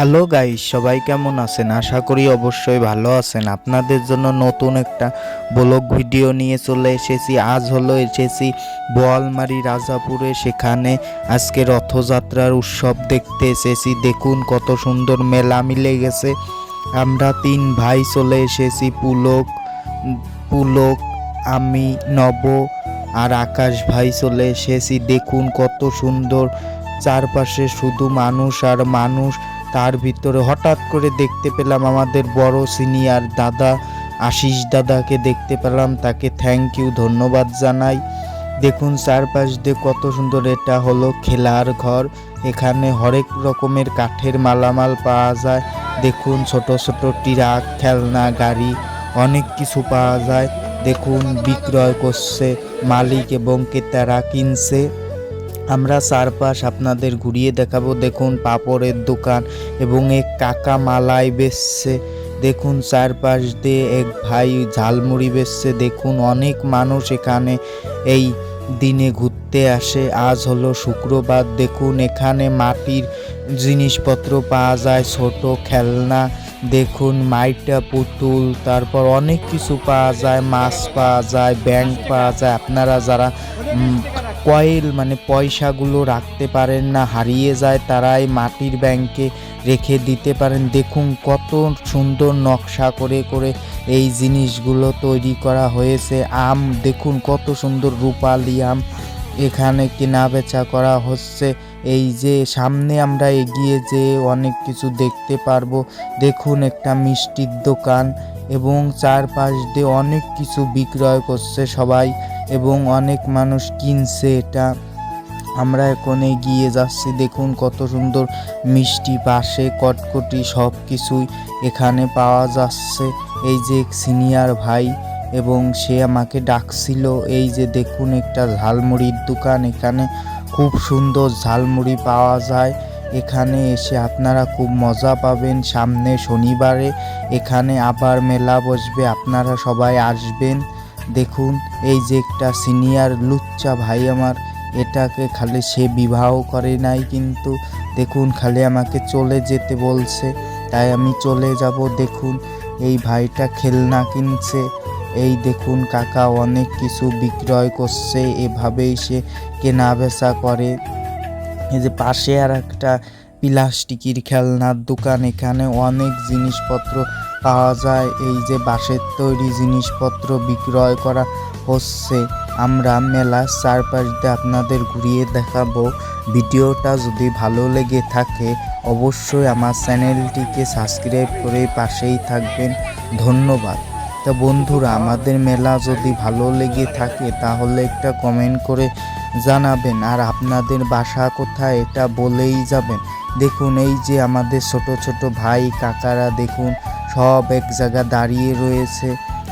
Hello guys সবাই কেমন আছেন? আশা করি অবশ্যই ভালো আছেন। আপনাদের জন্য নতুন একটা ব্লগ ভিডিও নিয়ে চলে এসেছি। আজ হলো এসেছি বোয়ালমারি রাজাপুরে। সেখানে আজকে রথযাত্রার উৎসব দেখতে এসেছি। দেখুন কত সুন্দর মেলা মিলে গেছে। আমরা তিন ভাই চলে এসেছি, পুলক পুলক, আমি, নব আর আকাশ ভাই চলে এসেছি। দেখুন কত সুন্দর চারপাশে শুধু মানুষ আর মানুষ। তার ভিতরে হঠাৎ করে দেখতে পেলাম আমাদের বড় সিনিয়র দাদা, আশিস দাদাকে দেখতে পেলাম, তাকে থ্যাংক ইউ ধন্যবাদ জানাই। দেখুন চারপাশ দিয়ে কত সুন্দর এটা হলো খেলার ঘর। এখানে হরেক রকমের কাঠের মালামাল পাওয়া যায়। দেখুন ছোট ছোট ট্রাক, খেলনা, গাড়ি, অনেক কিছু পাওয়া যায়। দেখুন বিক্রয় করছে, মালিক এবং ক্রেতারা কিনছে। আমরা চারপাশ আপনাদের ঘুরিয়ে দেখাবো। দেখুন পাপড়ের দোকান এবং এক কাকা মালাই বেচছে। দেখুন চারপাশ দিয়ে এক ভাই ঝালমুড়ি বেচছে। দেখুন অনেক মানুষ এখানে এই দিনে ঘুরতে আসে। আজ হলো শুক্রবার। দেখুন এখানে মাটির জিনিসপত্র পাওয়া যায়, ছোট খেলনা। দেখুন মাইটা, পুতুল, তারপর অনেক কিছু পাওয়া যায়, মাছ পাওয়া যায়, ব্যাংক পাওয়া যায়। আপনারা যারা কয়েল মানে পয়সাগুলো রাখতে পারেন না, হারিয়ে যায় তারাই মাটির ব্যাংকে রেখে দিতে পারেন। দেখুন কত সুন্দর নকশা করে করে এই জিনিসগুলো তৈরি করা হয়েছে। আম, দেখুন কত সুন্দর রূপালি আম এখানে কেনা বেচা করা হচ্ছে। এই যে সামনে আমরা এগিয়ে যে অনেক কিছু দেখতে পারব। দেখুন একটা মিষ্টির দোকান এবং চারপাশ দিয়ে অনেক কিছু বিক্রয় করছে সবাই। এবং অনেক মানুষ কিনছে এটা। আমরা এখন এগিয়ে যাচ্ছি, দেখুন কত সুন্দর মিষ্টি পাশে, কটকটি সব কিছুই এখানে পাওয়া যাচ্ছে। এই যে সিনিয়র ভাই এবং সে আমাকে ডাকছিল, এই যে দেখুন একটা ঝালমুড়ির দোকান, এখানে খুব সুন্দর ঝালমুড়ি পাওয়া যায়। এখানে এসে আপনারা খুব মজা পাবেন, সামনে শনিবারে এখানে আবার মেলা বসবে, আপনারা সবাই আসবেন। দেখুন, এই যে একটা সিনিয়র লুচ্চা ভাই আমার, এটাকে খালি সে বিবাহ করে নাই কিন্তু, দেখুন খালি আমাকে চলে যেতে বলছে, তাই আমি চলে যাব, দেখুন, এই ভাইটা খেলনা কিনছে, এই দেখুন কাকা অনেক কিছু বিক্রয় করছে, এভাবেই সে কেনা বেচা করে। এই যে পাশে আর একটা প্লাস্টিকের খেলনার দোকান, এখানে অনেক জিনিসপত্র পাওয়া যায়। এই যে বাঁশের তৈরি জিনিসপত্র বিক্রয় করা হচ্ছে, আমরা মেলার চারপাশ দিয়ে আপনাদের ঘুরিয়ে দেখাবো। ভিডিওটা যদি ভালো লেগে থাকে, অবশ্যই আমার চ্যানেলটিকে সাবস্ক্রাইব করে পাশেই থাকবেন। ধন্যবাদ। তা বন্ধুরা, আমাদের মেলা যদি ভালো লেগে থাকে, তাহলে একটা কমেন্ট করে জানাবেন। আর আপনাদের বাসা কোথায়, এটা বলেই যাবেন। দেখুন, এই যে আমাদের ছোট ছোট ভাই, কাকারা, দেখুন সব এক জায়গা দাঁড়িয়ে রয়েছে।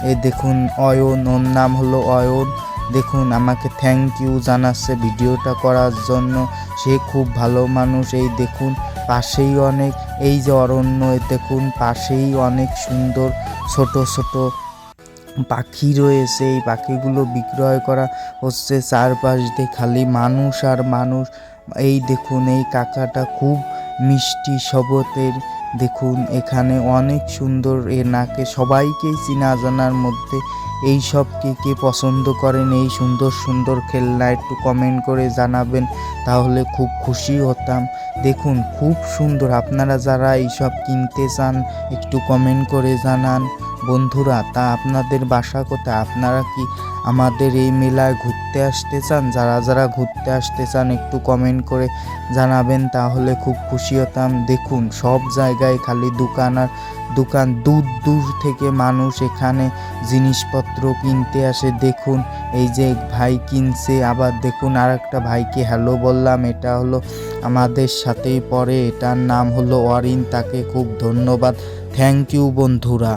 এই দেখুন, অয়ন, ওর নাম হলো অয়ন। দেখুন, আমাকে থ্যাংক ইউ জানাচ্ছে ভিডিওটা করার জন্য। সে খুব ভালো মানুষ, এই দেখুন, পাশেই অনেক, এই যে অরণ্য দেখুন, পাশেই অনেক সুন্দর ছোট ছোট পাখি রয়েছে। এই পাখিগুলো বিক্রয় করা হচ্ছে চারপাশ দিয়ে, খালি মানুষ আর মানুষ। এই দেখুন, এই কাকাটা খুব মিষ্টি শবতের দেখুন, এখানে অনেক সুন্দর এ নাকে সবাইকেই চিনা জানার মধ্যে এই সব কে কে পছন্দ করেন, এই সুন্দর সুন্দর খেলনা একটু কমেন্ট করে জানাবেন, তাহলে খুব খুশি হতাম। দেখুন, খুব সুন্দর, আপনারা যারা এইসব কিনতে চান, একটু কমেন্ট করে জানান। বন্ধুরা, তা আপনাদের বাসা কোথায়? আপনারা কি আমাদের এই মেলায় ঘুরতে আসতে চান? যারা যারা ঘুরতে আসতে চান, একটু কমেন্ট করে জানাবেন, তাহলে খুব খুশি হতাম। দেখুন, সব জায়গায় খালি দোকান আর দোকান। দূর দূর থেকে মানুষ এখানে জিনিসপত্র কিনতে আসে। দেখুন, এই যে ভাই কিনছে, আবার দেখুন আর একটা ভাইকে হ্যালো বললাম, এটা হলো আমাদের সাথেই পড়ে, এটার নাম হলো অরিন, তাকে খুব ধন্যবাদ। থ্যাংক ইউ বন্ধুরা।